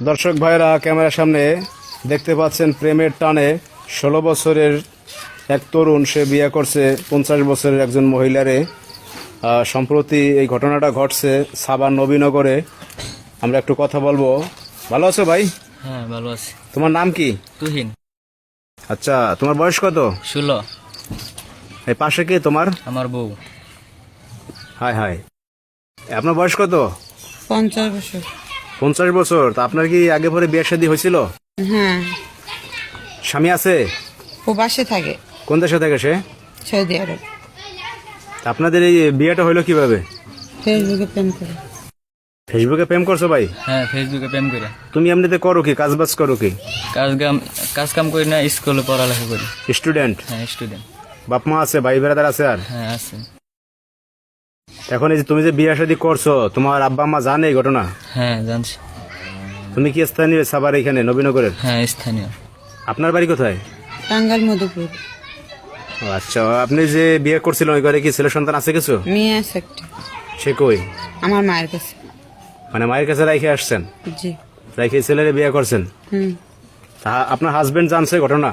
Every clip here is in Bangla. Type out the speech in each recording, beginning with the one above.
দর্শক ভাইরা ক্যামেরার সামনে দেখতে পাচ্ছেন প্রেমের টানে ষোলো বছরের এক তরুণ সে বিয়ে করছে পঞ্চাশ বছরের একজন মহিলারে। সম্প্রতি এই ঘটনাটা ঘটছে সাবান নবীনগরে। আমরা একটু কথা বলব। ভালো আছো ভাই? হ্যাঁ ভালো আছি। তোমার নাম কি? তুহিন। আচ্ছা তোমার বয়স কত? ষোলো। এই পাশে কি তোমার? আমার বউ। হাই হাই আপনার বয়স কত? পঞ্চাশ বছর। পঞ্চাশ বছর তা আপনার কি আগে পরে বিয়ে শাদী হয়েছিল? হ্যাঁ স্বামী আছে? প্রবাসে থাকে। কোন দেশে থাকে সে? সৌদি আরব। তা আপনাদের এই বিয়েটা হইল কীভাবে? ফেসবুকে প্রেম করে। ফেসবুকে প্রেম করছ ভাই? হ্যাঁ ফেসবুকে প্রেম করে। তুমি এমনিতে করো কি? কাজ বাজ করো কি? কাজ কাম কাজ কাম করি না স্কুলে পড়ালেখা করি। স্টুডেন্ট? হ্যাঁ স্টুডেন্ট। বাপ মা আছে? ভাই বেড়াদার আছে আর? হ্যাঁ আছে। এখন এই যে তুমি যে বিয়ে শাদী করছ তোমার আব্বা আম্মা জানে এই ঘটনা? হ্যাঁ জানছি। তুমি কি স্থানীয় সাবার এখানে নবীনগরের? হ্যাঁ স্থানীয়। আপনার বাড়ি কোথায়? টাঙ্গাল মধুপুর। ও আচ্ছা আপনি যে বিয়ে করছিলেন ওই ঘরে কি ছেলে সন্তান আছে কিছু? মেয়ে আছে একটা। সে কই? আমার মায়ের কাছে। মানে মায়ের কাছে রাইখে আসছেন? জি। রাইখে ছেলেরে বিয়ে করছেন? হুম। তা আপনার হাজবেন্ড জানছে ঘটনা?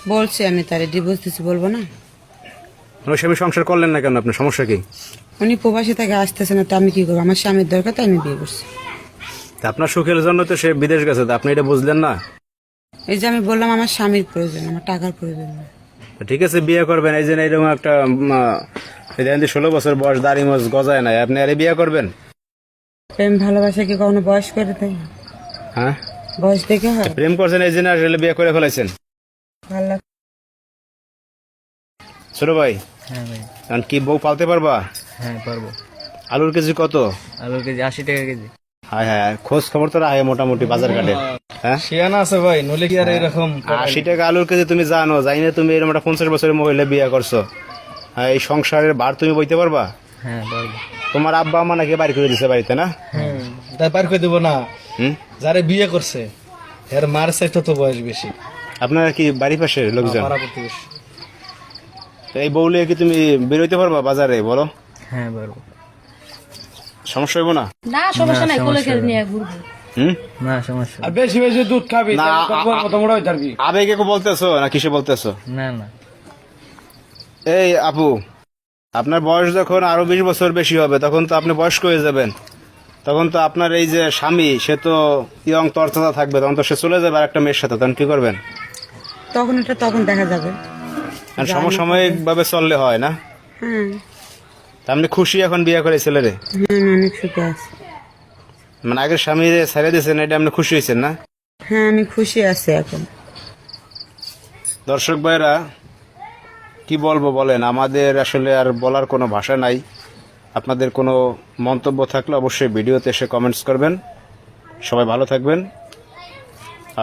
বলছি আমি তারে ডিভোর্স দিচ্ছি বলব না? ওই স্বামী সংসার করলেন না কেন আপনার সমস্যা কি? উনি প্রবাসী থেকে আসতেছে না তো আমি কি করব? আমার স্বামীর দরকার তাই আমি বিয়ে করছি। তা আপনার সুখের জন্য তো সে বিদেশ গেছে তা আপনি এটা বুঝলেন না? এই যে আমি বললাম আমার স্বামীর প্রয়োজন আমার টাকার প্রয়োজন। না তো ঠিক আছে বিয়ে করবেন। এই যে এরকম একটা এই ষোলো বছর বয়স দাড়ি মোজ গজায় নাই আপনি আরে বিয়ে করবেন? প্রেম ভালোবাসা কি কখনো বয়স করে দেয়? হ্যাঁ? বয়স দেখে হয়? প্রেম করছেন এই জন্য আসলে বিয়ে করে ফেলেছেন ভালো ছোট ভাই? হ্যাঁ ভাই। কি বউ পালতে পারবা? হ্যাঁ পারব। আলুর কেজি কত? আলুর কেজি আশি টাকা কেজি। হ্যাঁ হ্যাঁ খোঁজ খবর তো রাখে মোটামুটি বাজার ঘাটে। হ্যাঁ? শিয়ানা আছে ভাই নলে কি আর এরকম আশি টাকা আলুর কেজি তুমি জানো জানি না তুমি এরকম একটা পঞ্চাশ বছরের মহিলা বিয়ে করছ। হ্যাঁ এই সংসারের ভার তুমি বইতে পারবা? হ্যাঁ পারব। তোমার আব্বা আমা নাকি বাড়ি করে দিছে বাড়িতে না? হুম, তাই পার করে দেবো না। হুম? যারে বিয়ে করছে এর মার তো বয়স বেশি। আপনারা কি বাড়ি পাশে লোকজন? তো এই বউলে কি তুমি বেরোইতে পারবা বাজারে? বলো। হ্যাঁ পারব সমস্যা হইব না? না সমস্যা নাই কোলে খেলে নিয়ে ঘুরবো। হুম? না সমস্যা আর বেশি বেশি দুধ খাবি না, তাহলে তোর বউ আ- আ- মোটামুটি হয়ে থাকবি আবেগে কো বলতেছো না কিসে বলতেছো? না না। এই আপু আপনার বয়স যখন আরও বিশ বছর বেশি হবে তখন তো আপনি বয়স্ক হয়ে যাবেন। তখন তো আপনার এই যে স্বামী সে তো ইয়ং তরতাজা থাকবে তখন তো সে চলে যাবে আর একটা মেয়ের সাথে তখন কি করবেন? তখন এটা তখন দেখা যাবে। কারণ সমসাময়িক ভাবে চললে হয় না? হ্যাঁ। আপনি খুশি এখন বিয়ে করে ছেলেরে? হ্যাঁ অনেক সুখে আছি। মানে আগের স্বামীরে ছেড়ে দিয়েছেন এটা আপনি খুশি হয়েছেন না? হ্যাঁ আমি খুশি আছি এখন। দর্শক ভাইরা কি বলব বলেন আমাদের আসলে আর বলার কোনো ভাষা নাই। আপনাদের কোনো মন্তব্য থাকলে অবশ্যই ভিডিওতে এসে কমেন্টস করবেন। সবাই ভালো থাকবেন।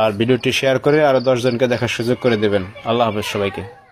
আর ভিডিওটি শেয়ার করে আরও দশজনকে দেখার সুযোগ করে দেবেন। আল্লাহ হাফেজ সবাইকে।